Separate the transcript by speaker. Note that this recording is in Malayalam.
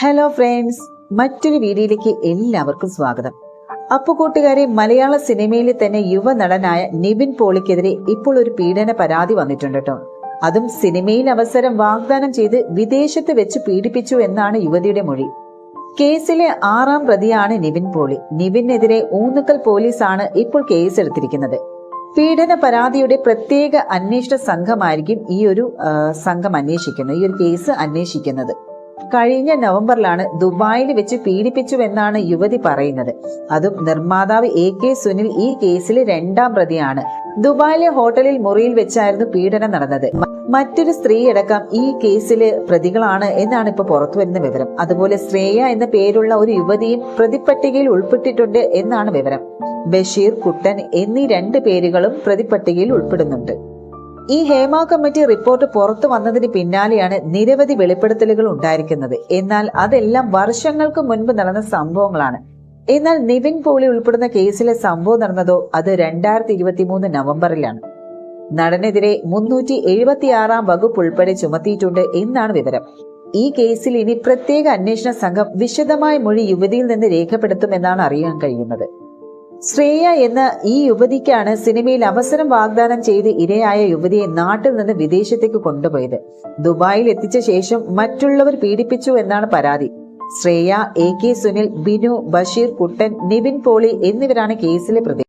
Speaker 1: ഹലോ ഫ്രണ്ട്സ് മറ്റൊരു വീഡിയോയിലേക്ക് എല്ലാവർക്കും സ്വാഗതം. അപ്പു കൂട്ടുകാരെ മലയാള സിനിമയിലെ തന്നെ യുവ നടനായ നിവിൻ പോളിക്കെതിരെ ഇപ്പോൾ ഒരു പീഡന പരാതി വന്നിട്ടുണ്ട് കേട്ടോ. അതും സിനിമയിൽ അവസരം വാഗ്ദാനം ചെയ്ത് വിദേശത്ത് വെച്ച് പീഡിപ്പിച്ചു എന്നാണ് യുവതിയുടെ മൊഴി. കേസിലെ ആറാം പ്രതിയാണ് നിവിൻ പോളി. നിവിനെതിരെ ഊന്നുക്കൽ പോലീസാണ് ഇപ്പോൾ കേസ് എടുത്തിരിക്കുന്നത് പീഡന പരാതിയുടെ പ്രത്യേക അന്വേഷണ സംഘമായിരിക്കും ഈ ഒരു സംഘം അന്വേഷിക്കുന്നത് ഈ ഒരു കേസ് അന്വേഷിക്കുന്നത്. കഴിഞ്ഞ നവംബറിലാണ് ദുബായിൽ വെച്ച് പീഡിപ്പിച്ചുവെന്നാണ് യുവതി പറയുന്നത്. അതും നിർമ്മാതാവ് എ കെ സുനിൽ ഈ കേസിലെ രണ്ടാം പ്രതിയാണ്. ദുബായിലെ ഹോട്ടലിൽ മുറിയിൽ വെച്ചായിരുന്നു പീഡനം നടന്നത്. മറ്റൊരു സ്ത്രീയടക്കം ഈ കേസിലെ പ്രതികളാണ് എന്നാണ് ഇപ്പോൾ പുറത്തു വരുന്ന വിവരം. അതുപോലെ ശ്രേയ എന്ന പേരുള്ള ഒരു യുവതിയും പ്രതിപ്പട്ടികയിൽ ഉൾപ്പെട്ടിട്ടുണ്ട് എന്നാണ് വിവരം. ബഷീർ കുട്ടൻ എന്നീ രണ്ട് പേരുകളും പ്രതിപ്പട്ടികയിൽ ഉൾപ്പെടുന്നുണ്ട്. ഈ ഹേമ കമ്മിറ്റി റിപ്പോർട്ട് പുറത്തു വന്നതിന് പിന്നാലെയാണ് നിരവധി വെളിപ്പെടുത്തലുകൾ ഉണ്ടായിരിക്കുന്നത്. എന്നാൽ അതെല്ലാം വർഷങ്ങൾക്ക് മുൻപ് നടന്ന സംഭവങ്ങളാണ്. എന്നാൽ നിവിൻ പോളി ഉൾപ്പെടുന്ന കേസിലെ സംഭവം നടന്നതോ അത് രണ്ടായിരത്തി ഇരുപത്തി മൂന്ന് നവംബറിലാണ്. നടനെതിരെ മുന്നൂറ്റി എഴുപത്തി ആറാം വകുപ്പ് ഉൾപ്പെടെ ചുമത്തിയിട്ടുണ്ട് എന്നാണ് വിവരം. ഈ കേസിൽ ഇനി പ്രത്യേക അന്വേഷണ സംഘം വിശദമായ മൊഴി യുവതിയിൽ നിന്ന് രേഖപ്പെടുത്തുമെന്നാണ് അറിയാൻ കഴിയുന്നത്. ശ്രേയ എന്ന ഈ യുവതിക്കാണ് സിനിമയിൽ അവസരം വാഗ്ദാനം ചെയ്ത് ഇരയായ യുവതിയെ നാട്ടിൽ നിന്ന് വിദേശത്തേക്ക് കൊണ്ടുപോയത്. ദുബായിൽ എത്തിച്ച ശേഷം മറ്റുള്ളവർ പീഡിപ്പിച്ചു എന്നാണ് പരാതി. ശ്രേയ എ കെ സുനിൽ ബിനു ബഷീർ കുട്ടൻ നിവിൻ പോളി എന്നിവരാണ് കേസിലെ പ്രതി